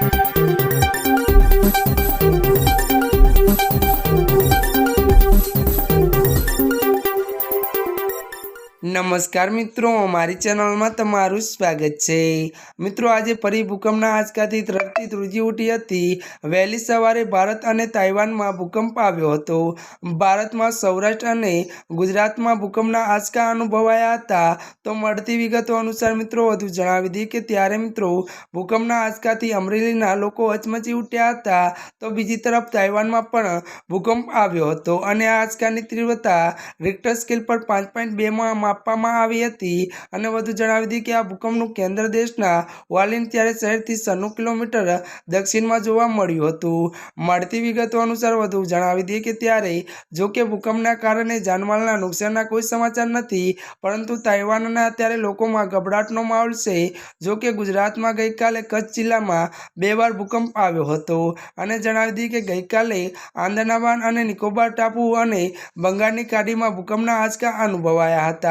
Thank you. નમસ્કાર મિત્રો, મારી ચેનલમાં તમારું સ્વાગત છે. મિત્રો, આજે ફરી ભૂકંપના આંચકાથી ધરતી ધ્રુજી ઉઠી હતી. વહેલી સવારે ભારત અને તાઇવાનમાં ભૂકંપ આવ્યો હતો. ભારતમાં સૌરાષ્ટ્ર અને ગુજરાતમાં ભૂકંપના આંચકા અનુભવાયા હતા. તો મળતી વિગતો અનુસાર મિત્રો, વધુ જણાવી દઈએ કે ત્યારે મિત્રો, ભૂકંપના આંચકાથી અમરેલીના લોકો હચમચી ઉઠ્યા હતા. તો બીજી તરફ તાઇવાનમાં પણ ભૂકંપ આવ્યો હતો અને આ આંચકાની તીવ્રતા રિક્ટર સ્કેલ પર પાંચ પોઈન્ટ બેમાં માપવામાં આવી હતી અને વધુ જણાવી દીધી કે આ ભૂકંપનું કેન્દ્ર દેશના વાલિન ત્યારે શહેરથી સન્નું કિલોમીટર દક્ષિણમાં જોવા મળ્યું હતું. મળતી વિગતો અનુસાર વધુ જણાવી દઈએ કે ત્યારે જો કે ભૂકંપના કારણે જાનમાલના નુકસાનના કોઈ સમાચાર નથી, પરંતુ તાઇવાનના અત્યારે લોકોમાં ગભરાટનો માહોલ છે. જો કે ગુજરાતમાં ગઈકાલે કચ્છ જિલ્લામાં બે વાર ભૂકંપ આવ્યો હતો. અને જણાવી દીધી કે ગઈકાલે આંદામાન અને નિકોબાર ટાપુ અને બંગાળની ખાડીમાં ભૂકંપના આંચકા અનુભવાયા